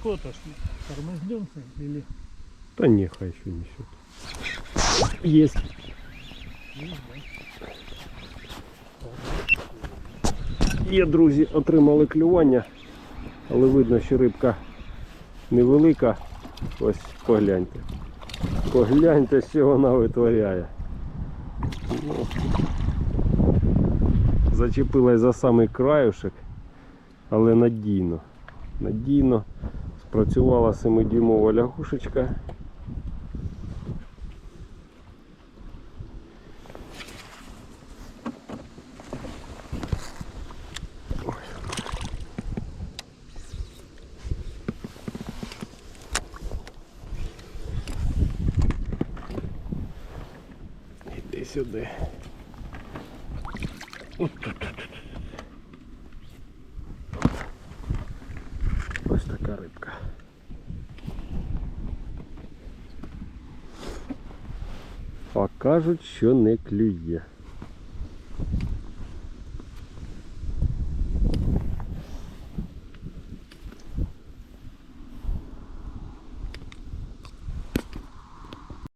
сколько ж? Тормознемся или... Та ні, хай ще несет. Есть. Є, друзі, отримали клювання, але видно, що рибка невелика. Ось погляньте. Погляньте, що вона витворяє. Зачепилась за самий краюшек, але надійно. Надійно спрацювала 7-дюймова лягушечка. Іди сюди. От тут. ось така рибка. А кажуть, що не клює.